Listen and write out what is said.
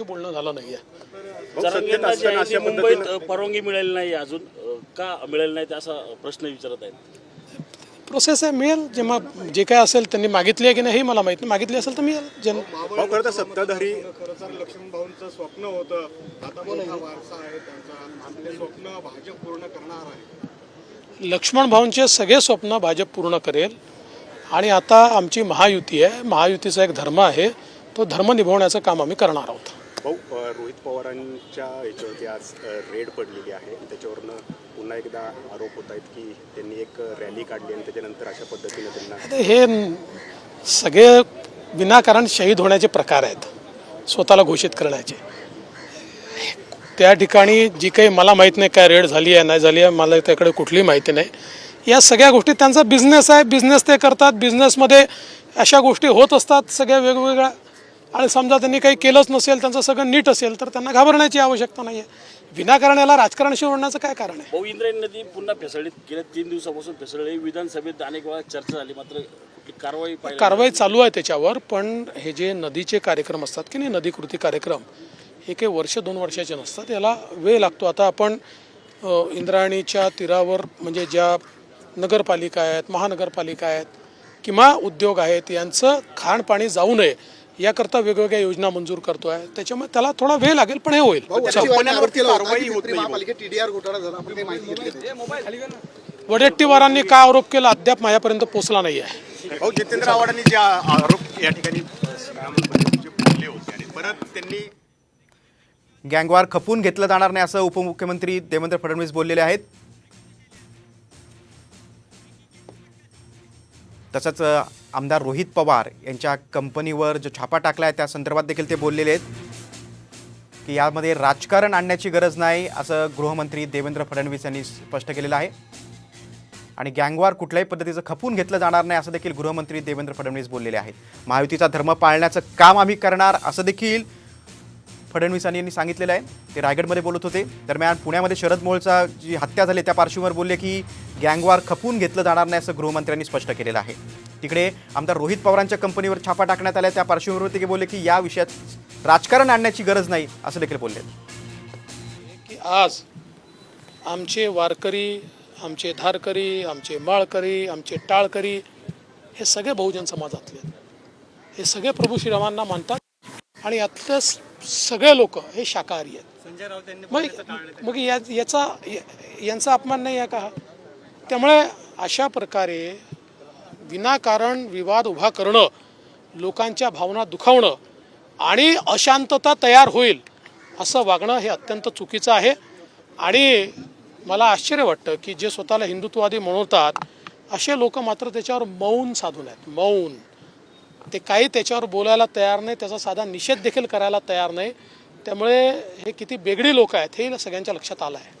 माझ्याशी बोलणं झालं नाही आहे मुंबईत परवानगी मिळाली नाही अजून. का मिळाली नाही ते असा प्रश्न विचारत आहेत. प्रोसेस आहे मिळेल. जेव्हा जे काय असेल त्यांनी मागितली आहे की नाही हे मला माहीत नाही. मागितली असेल तर मिळेल. जन खरं सत्ताधारी खरं तर लक्ष्मण भाऊंचं स्वप्न होतं. आता वारसा आहे त्यांचा. ते स्वप्न भाजप पूर्ण करणार आहे. लक्ष्मण भाऊंचे सगळे स्वप्न भाजप पूर्ण करेल. आणि आता आमची महायुती आहे. महायुतीचा एक धर्म आहे. तो धर्म निभावण्याचं काम आम्ही करणार आहोत. भाऊ रोहित पवारांच्या याच्यावरती आज रेड पडलेली आहे. त्याच्यावरनं पुन्हा एकदा आरोप होत आहेत की त्यांनी एक रॅली काढली आणि त्याच्यानंतर अशा पद्धतीने त्यांना आता हे सगळे विनाकारण शहीद होण्याचे प्रकार आहेत स्वतःला घोषित करण्याचे. त्या ठिकाणी जी काही मला माहीत नाही काय रेड झाली आहे नाही झाली आहे मला त्याकडे कुठलीही माहिती नाही. या सगळ्या गोष्टी त्यांचा बिझनेस आहे बिझनेस ते करतात बिझनेसमध्ये अशा गोष्टी होत असतात सगळ्या वेगवेगळ्या आणि समजा त्यांनी काही केलंच नसेल त्यांचं सगळं नीट असेल तर त्यांना घाबरण्याची आवश्यकता नाही आहे विनाकारण याला राजकारणाशी ओढण्याचं काय कारण आहे? भाऊ इंद्रायणी नदी पुन्हा फेसळलीत. गेल्या तीन दिवसापासून फेसळली विधानसभेत अनेक वेळा चर्चा झाली. मात्र कुठली कारवाई पाहिली कारवाई चालू आहे त्याच्यावर पण हे जे नदीचे कार्यक्रम असतात की नाही नदी कृती कार्यक्रम हे काही वर्ष दोन वर्षाचे नसतात. याला वेळ लागतो. आता आपण अ, इंद्रायणीच्या तीरावर म्हणजे ज्या नगरपालिका आहेत महानगरपालिका आहेत किंवा उद्योग आहेत यांचं खाणपाणी जाऊ नये. याकरता वेगवेगळ्या योजना मंजूर करतो आहे त्याच्यामुळे त्याला थोडा वेळ लागेल पण हे होईल. कारवाई होत नाही वडेट्टीवारांनी काय आरोप केला अद्याप माझ्यापर्यंत पोहोचला नाही आहे जितेंद्र आव्हाडांनी जे आरोप या ठिकाणी जे बोलले होते आणि परत त्यांनी गँगवार खपून घेतलं जाणार नाही असं उपमुख्यमंत्री देवेंद्र फडणवीस बोललेले आहेत. तसंच आमदार रोहित पवार यांच्या कंपनीवर जो छापा टाकला आहे त्या संदर्भात देखील ते बोललेले आहेत की यामध्ये राजकारण आणण्याची गरज नाही असं गृहमंत्री देवेंद्र फडणवीस यांनी स्पष्ट केलेलं आहे. आणि गँगवार कुठल्याही पद्धतीचं खपून घेतलं जाणार नाही असं देखील गृहमंत्री देवेंद्र फडणवीस बोललेले आहेत. महायुतीचा धर्म पाळण्याचं काम आम्ही करणार असं देखील फडणवीसांनी यांनी सांगितलेलं आहे. ते रायगडमध्ये बोलत होते. दरम्यान पुण्यामध्ये शरद मोहोळचा जी हत्या झाली त्या पार्श्वभूमीवर बोलले की गँगवार खपून घेतलं जाणार नाही असं गृहमंत्र्यांनी स्पष्ट केलेलं आहे. तिकडे आमदार रोहित पवारांच्या कंपनीवर छापा टाकण्यात आला त्या पार्श्वभूमीवर ते बोलले की या विषयात राजकारण आणण्याची गरज नाही असं देखील बोलले. की आज आमचे वारकरी आमचे धारकरी आमचे माळकरी आमचे टाळकरी हे सगळे बहुजन समाजातले हे सगळे प्रभू श्रीरामांना मानतात. आणि यातले सगळे लोक हे शाकाहारी आहेत. मग मग या याचा यांचा अपमान नाही आहे का? त्यामुळे अशा प्रकारे विनाकारण विवाद उभा करणं लोकांच्या भावना दुखावणं आणि अशांतता तयार होईल असं वागणं हे अत्यंत चुकीचं आहे. आणि मला आश्चर्य वाटतं की जे स्वतःला हिंदुत्ववादी म्हणवतात असे लोक मात्र त्याच्यावर मौन साधून आहेत. मौन. ते काही त्याच्यावर बोलायला तयार नाही त्याचा साधा निषेध देखील करायला तयार नाही. त्यामुळे हे किती बेगडी लोक आहेत हे सगळ्यांच्या लक्षात आलं आहे.